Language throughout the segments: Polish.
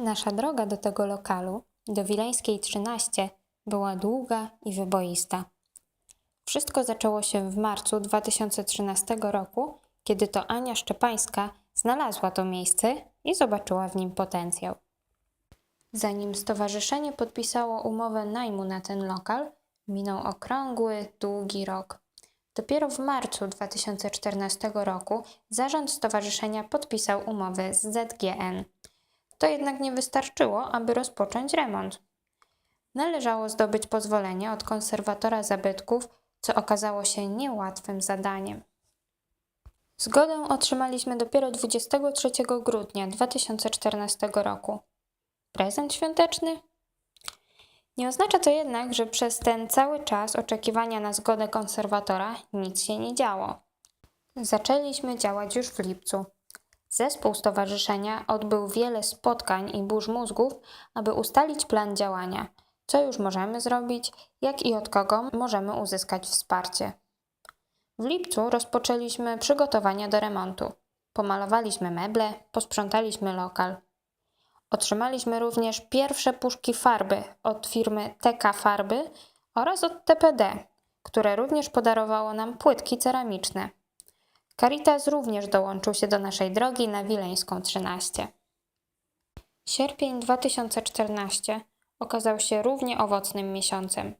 Nasza droga do tego lokalu, do Wileńskiej 13, była długa i wyboista. Wszystko zaczęło się w marcu 2013 roku, kiedy to Ania Szczepańska znalazła to miejsce i zobaczyła w nim potencjał. Zanim stowarzyszenie podpisało umowę najmu na ten lokal, minął okrągły, długi rok. Dopiero w marcu 2014 roku zarząd stowarzyszenia podpisał umowę z ZGN. To jednak nie wystarczyło, aby rozpocząć remont. Należało zdobyć pozwolenie od konserwatora zabytków, co okazało się niełatwym zadaniem. Zgodę otrzymaliśmy dopiero 23 grudnia 2014 roku. Prezent świąteczny? Nie oznacza to jednak, że przez ten cały czas oczekiwania na zgodę konserwatora nic się nie działo. Zaczęliśmy działać już w lipcu. Zespół stowarzyszenia odbył wiele spotkań i burz mózgów, aby ustalić plan działania, co już możemy zrobić, jak i od kogo możemy uzyskać wsparcie. W lipcu rozpoczęliśmy przygotowania do remontu. Pomalowaliśmy meble, posprzątaliśmy lokal. Otrzymaliśmy również pierwsze puszki farby od firmy TK Farby oraz od TPD, które również podarowało nam płytki ceramiczne. Caritas również dołączył się do naszej drogi na Wileńską 13. Sierpień 2014 okazał się równie owocnym miesiącem.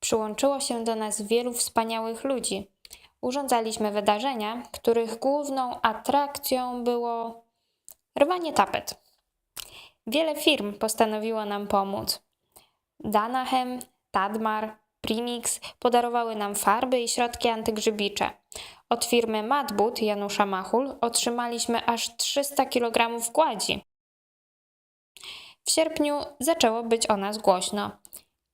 Przyłączyło się do nas wielu wspaniałych ludzi. Urządzaliśmy wydarzenia, których główną atrakcją było rwanie tapet. Wiele firm postanowiło nam pomóc. Danahem, Tadmar, Primix podarowały nam farby i środki antygrzybicze. Od firmy Madbut Janusza Machul otrzymaliśmy aż 300 kg gładzi. W sierpniu zaczęło być o nas głośno.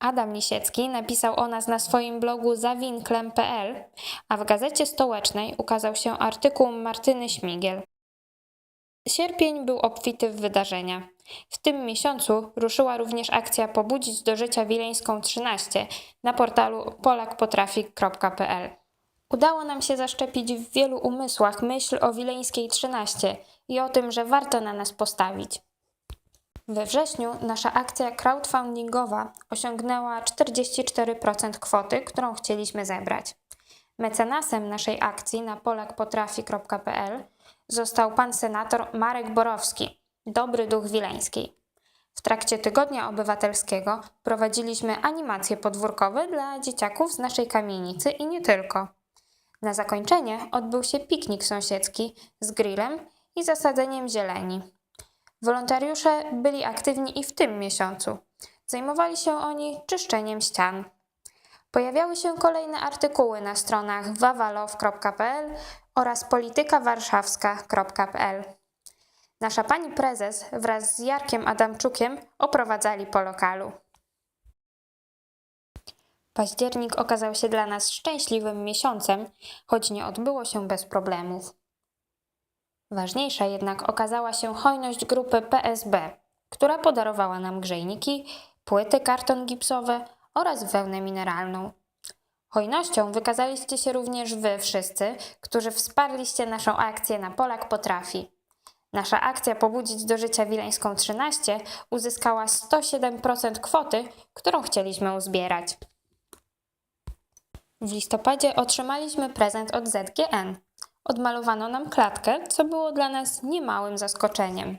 Adam Lisiecki napisał o nas na swoim blogu zawinklem.pl, a w gazecie stołecznej ukazał się artykuł Martyny Śmigiel. Sierpień był obfity w wydarzenia. W tym miesiącu ruszyła również akcja Pobudzić do życia Wileńską 13 na portalu polakpotrafi.pl. Udało nam się zaszczepić w wielu umysłach myśl o Wileńskiej 13 i o tym, że warto na nas postawić. We wrześniu nasza akcja crowdfundingowa osiągnęła 44% kwoty, którą chcieliśmy zebrać. Mecenasem naszej akcji na polakpotrafi.pl został pan senator Marek Borowski, dobry duch wileńskiej. W trakcie Tygodnia Obywatelskiego prowadziliśmy animacje podwórkowe dla dzieciaków z naszej kamienicy i nie tylko. Na zakończenie odbył się piknik sąsiedzki z grillem i zasadzeniem zieleni. Wolontariusze byli aktywni i w tym miesiącu. Zajmowali się oni czyszczeniem ścian. Pojawiały się kolejne artykuły na stronach wawalow.pl oraz politykawarszawska.pl. Nasza pani prezes wraz z Jarkiem Adamczukiem oprowadzali po lokalu. Październik okazał się dla nas szczęśliwym miesiącem, choć nie odbyło się bez problemów. Ważniejsza jednak okazała się hojność grupy PSB, która podarowała nam grzejniki, płyty karton gipsowe oraz wełnę mineralną. Hojnością wykazaliście się również Wy wszyscy, którzy wsparliście naszą akcję na Polak Potrafi. Nasza akcja Pobudzić do życia Wileńską 13 uzyskała 107% kwoty, którą chcieliśmy uzbierać. W listopadzie otrzymaliśmy prezent od ZGN. Odmalowano nam klatkę, co było dla nas niemałym zaskoczeniem.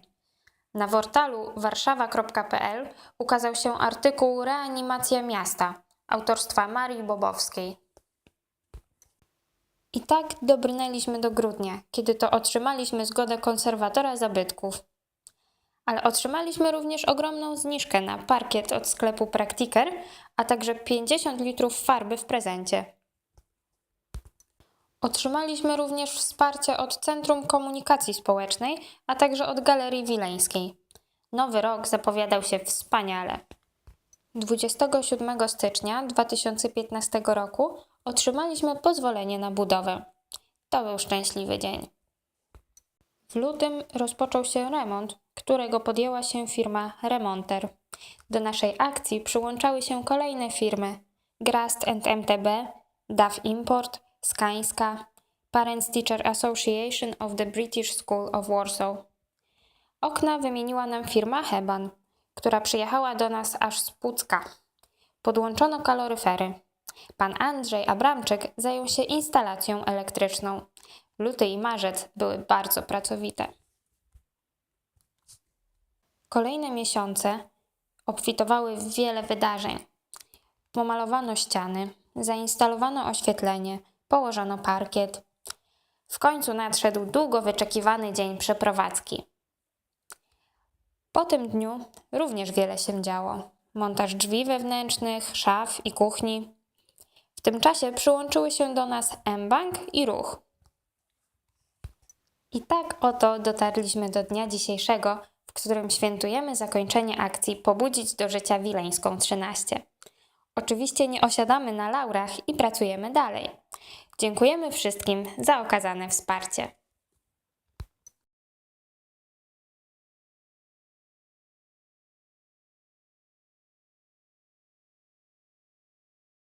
Na portalu warszawa.pl ukazał się artykuł Reanimacja miasta autorstwa Marii Bobowskiej. I tak dobrnęliśmy do grudnia, kiedy to otrzymaliśmy zgodę konserwatora zabytków. Ale otrzymaliśmy również ogromną zniżkę na parkiet od sklepu Praktiker, a także 50 litrów farby w prezencie. Otrzymaliśmy również wsparcie od Centrum Komunikacji Społecznej, a także od Galerii Wileńskiej. Nowy rok zapowiadał się wspaniale. 27 stycznia 2015 roku otrzymaliśmy pozwolenie na budowę. To był szczęśliwy dzień. W lutym rozpoczął się remont, którego podjęła się firma Remonter. Do naszej akcji przyłączały się kolejne firmy Grast MTB, DAF Import, Skańska, Parents Teacher Association of the British School of Warsaw. Okna wymieniła nam firma Heban, która przyjechała do nas aż z Pucka. Podłączono kaloryfery. Pan Andrzej Abramczyk zajął się instalacją elektryczną. Luty i marzec były bardzo pracowite. Kolejne miesiące obfitowały w wiele wydarzeń. Pomalowano ściany, zainstalowano oświetlenie, położono parkiet. W końcu nadszedł długo wyczekiwany dzień przeprowadzki. Po tym dniu również wiele się działo. Montaż drzwi wewnętrznych, szaf i kuchni. W tym czasie przyłączyły się do nas M-Bank i Ruch. I tak oto dotarliśmy do dnia dzisiejszego, w którym świętujemy zakończenie akcji Pobudzić do życia Wileńską 13. Oczywiście nie osiadamy na laurach i pracujemy dalej. Dziękujemy wszystkim za okazane wsparcie.